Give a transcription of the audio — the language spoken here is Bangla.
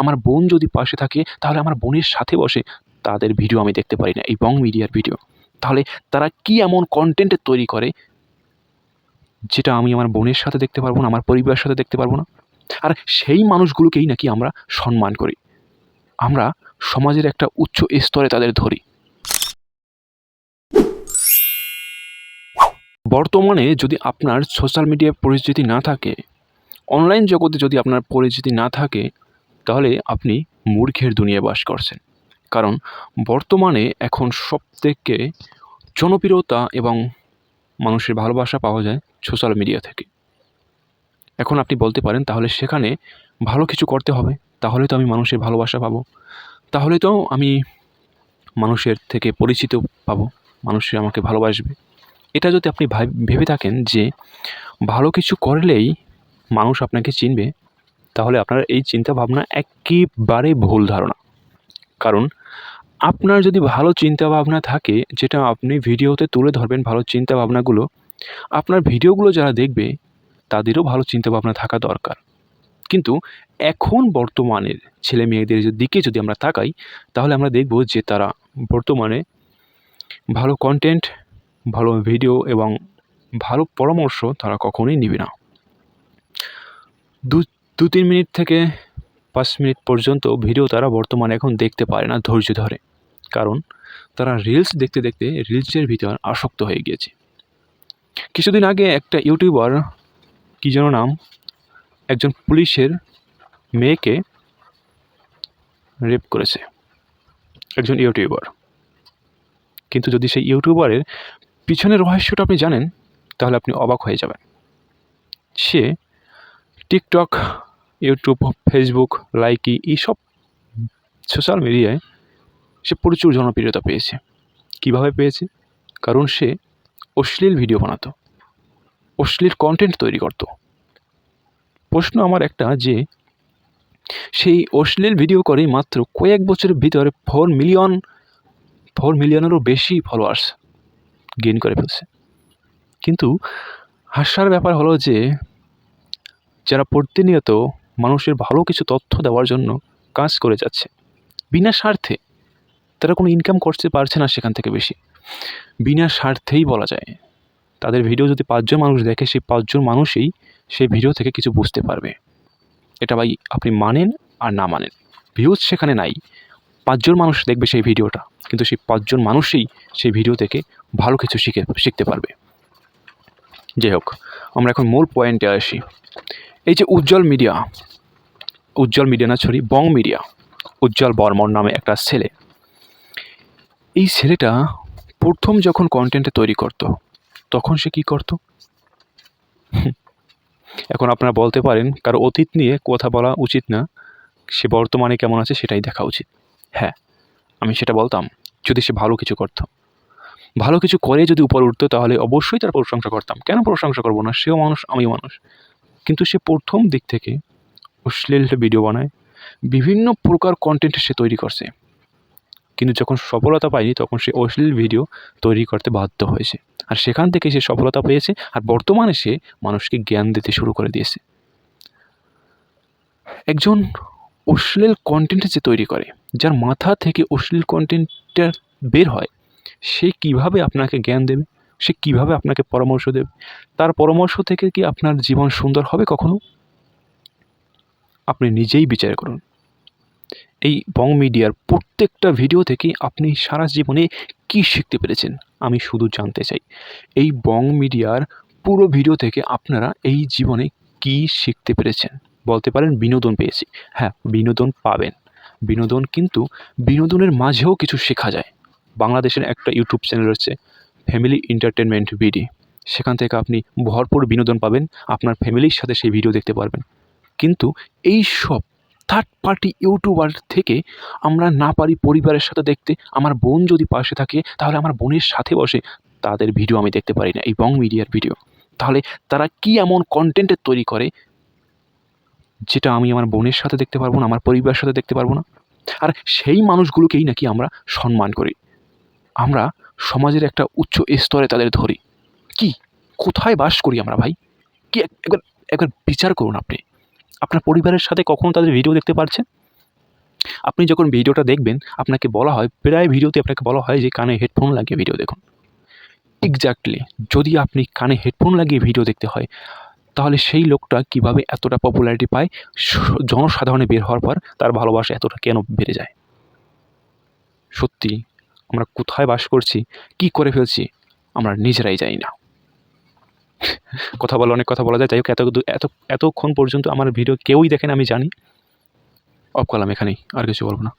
আমার বোন যদি পাশে থাকে, তাহলে আমার বোনের সাথে বসে তাদের ভিডিও আমি দেখতে পারি না, এই বং মিডিয়ার ভিডিও তাহলে তারা কি এমন কন্টেন্ট তৈরি করে যেটা আমি আমার বোনের সাথে দেখতে পারব না, আমার পরিবারের সাথে দেখতে পারব না? আর সেই মানুষগুলোকেই নাকি আমরা সম্মান করি। আমরা সমাজের একটা উচ্চ স্তরে তাদের ধরি। বর্তমানে যদি আপনার সোশ্যাল মিডিয়ায় পরিচিতি না থাকে অনলাইন জগতে যদি আপনার পরিচিতি না থাকে তাহলে আপনি মূর্খের দুনিয়ায় বাস করছেন। কারণ বর্তমানে এখন সবথেকে জনপ্রিয়তা এবং মানুষের ভালোবাসা পাওয়া যায় সোশ্যাল মিডিয়া থেকে। এখন আপনি বলতে পারেন, তাহলে সেখানে ভালো কিছু করতে হবে, তাহলে তো আমি মানুষের ভালোবাসা পাবো। তাহলে তো আমি মানুষের থেকে পরিচিত পাবো মানুষে আমাকে ভালোবাসবে। এটা যদি আপনি ভাব- ভেবে থাকেন যে ভালো কিছু করলেই মানুষ আপনাকে চিনবে তাহলে আপনার এই চিন্তা ভাবনা একেবারে ভুল ধারণা। কারণ আপনার যদি ভালো চিন্তা ভাবনা থাকে, যেটা আপনি ভিডিওতে তুলে ধরবেন ভালো চিন্তা ভাবনাগুলো আপনার ভিডিওগুলো যারা দেখবে, তাদেরও ভালো চিন্তা ভাবনা থাকা দরকার। কিন্তু এখন বর্তমানের ছেলে মেয়েদের দিকে যদি আমরা তাকাই, তাহলে আমরা দেখব যে তারা বর্তমানে ভালো কন্টেন্ট ভালো ভিডিও এবং ভালো পরামর্শ তারা কখনোই নিবে না। দু দু তিন মিনিট থেকে পাঁচ মিনিট পর্যন্ত ভিডিও তারা বর্তমানে এখন দেখতে পারে না ধৈর্য ধরে। কারণ তারা রিলস দেখতে দেখতে রিলসের ভিতর আসক্ত হয়ে গিয়েছে। কিছুদিন আগে একটা ইউটিউবার কী যেন নাম, একজন পুলিশের মেয়েকে রেপ করেছে। একজন ইউটিউবার কিন্তু যদি সেই ইউটিউবারের পিছনের রহস্যটা আপনি জানেন, তাহলে আপনি অবাক হয়ে যাবেন। সে টিকটক ইউটিউব ফেসবুক লাইকি এইসব সোশ্যাল মিডিয়ায় সে প্রচুর জনপ্রিয়তা পেয়েছে। কীভাবে পেয়েছে? কারণ সে অশ্লীল ভিডিও বানাতো, অশ্লীল কন্টেন্ট তৈরি করতো। প্রশ্ন আমার একটা যে, সেই অশ্লীল ভিডিও করে মাত্র কয়েক বছরের ভিতরে ফোর মিলিয়ন ফোর মিলিয়নেরও বেশি ফলোয়ার্স গেইন করে ফেলছে। কিন্তু হাস্যার ব্যাপার হলো যে, যারা প্রতিনিয়ত মানুষের ভালো কিছু তথ্য দেওয়ার জন্য কাজ করে যাচ্ছে। বিনা স্বার্থে তারা কোনো ইনকাম করতে পারছে না সেখান থেকে বেশি। বিনা স্বার্থেই বলা যায়। তাদের ভিডিও যদি পাঁচজন মানুষ দেখে, সেই পাঁচজন মানুষই সেই ভিডিও থেকে কিছু বুঝতে পারবে। এটা ভাই আপনি মানেন আর না মানেন। ভিউজ সেখানে নাই। পাঁচজন মানুষ দেখবে সেই ভিডিওটা কিন্তু সেই পাঁচজন মানুষই সেই ভিডিও থেকে ভালো কিছু শিখে, শিখতে পারবে। যাই হোক, আমরা এখন মূল পয়েন্টে আসি। এই যে উজ্জ্বল মিডিয়া উজ্জ্বল মিডিয়া না সরি বং মিডিয়া, উজ্জ্বল বর্মন নামে একটা ছেলে। এই ছেলেটা প্রথম যখন কন্টেন্টে তৈরি করতো, তখন সে কি করতো? এখন আপনারা বলতে পারেন, কারও অতীত নিয়ে কথা বলা উচিত না, সে বর্তমানে কেমন আছে সেটাই দেখা উচিত। হ্যাঁ আমি সেটা বলতাম, যদি সে ভালো কিছু করতো। ভালো কিছু করে যদি উপরে উঠতো, তাহলে অবশ্যই তার প্রশংসা করতাম। কেন প্রশংসা করব না? সেও মানুষ, আমিও মানুষ। কিন্তু সে প্রথম দিক থেকে অশ্লীল ভিডিও বানায়, বিভিন্ন প্রকার কন্টেন্ট সে তৈরি করছে। কিন্তু যখন সফলতা পায়নি, তখন সে অশ্লীল ভিডিও তৈরি করতে বাধ্য হয়েছে। আর সেখান থেকে সে সফলতা পেয়েছে আর বর্তমানে সে মানুষকে জ্ঞান দিতে শুরু করে দিয়েছে। একজন অশ্লীল কন্টেন্ট যে তৈরি করে, যার মাথা থেকে অশ্লীল কন্টেন্টটা বের হয়, সে কীভাবে আপনাকে জ্ঞান দেবে? সে কীভাবে আপনাকে পরামর্শ দেবে? তার পরামর্শ থেকে কি আপনার জীবন সুন্দর হবে কখনো? আপনি নিজেই বিচার করুন। এই বং মিডিয়ার প্রত্যেকটা ভিডিও থেকে আপনি সারা জীবনে কী শিখতে পেরেছেন? আমি শুধু জানতে চাই। এই বং মিডিয়ার পুরো ভিডিও থেকে আপনারা এই জীবনে কী শিখতে পেরেছেন? বলতে পারেন বিনোদন পেয়েছি। হ্যাঁ বিনোদন পাবেন। বিনোদন কিন্তু বিনোদনের মাঝেও কিছু শেখা যায়। বাংলাদেশের একটা ইউটিউব চ্যানেল রয়েছে। ফ্যামিলি এন্টারটেনমেন্ট বিডি সেখান থেকে আপনি ভরপুর বিনোদন পাবেন, আপনার ফ্যামিলির সাথে সেই ভিডিও দেখতে পারবেন। কিন্তু এই সব থার্ড পার্টি ইউটিউবার থেকে আমরা না পারি পরিবারের সাথে দেখতে, আমার বোন যদি পাশে থাকে, তাহলে আমার বোনের সাথে বসে তাদের ভিডিও আমি দেখতে পারি না, এই বং মিডিয়ার ভিডিও। তাহলে তারা কি এমন কন্টেন্টের তৈরি করে যেটা আমি আমার বোনের সাথে দেখতে পারব না, আমার পরিবারের সাথে দেখতে পারব না? আর সেই মানুষগুলোকেই নাকি আমরা সম্মান করি। আমরা সমাজের একটা উচ্চ স্তরে তাদের ধরি। কি? কোথায় বাস করি আমরা ভাই? কি এক- একবার একবার বিচার করুন আপনি। আপনার পরিবারের সাথে কখনো তাদের ভিডিও দেখতে পারছেন? আপনি যখন ভিডিওটা দেখবেন, আপনাকে বলা হয়, প্রায় ভিডিওতে আপনাকে বলা হয় যে কানে হেডফোন লাগিয়ে ভিডিও দেখুন। এক্স্যাক্টলি যদি আপনি কানে হেডফোন লাগিয়ে ভিডিও দেখতে হয়, তাহলে সেই লোকটা কীভাবে এতটা পপুলারিটি পায় জনসাধারণে বের হওয়ার পর তার ভালোবাসা এতটা কেন বেড়ে যায়? সত্যি আমরা কোথায় বাস করছি, কি করে ফেলছি, আমরা নিজেরাই যাই না। কথা বলা অনেক কথা বলা যায়, যাই হোক, এত এত, এতক্ষণ পর্যন্ত আমার ভিডিও কেউই দেখেন আমি জানি। অফ কলাম, এখানেই, আর কিছু বলব না।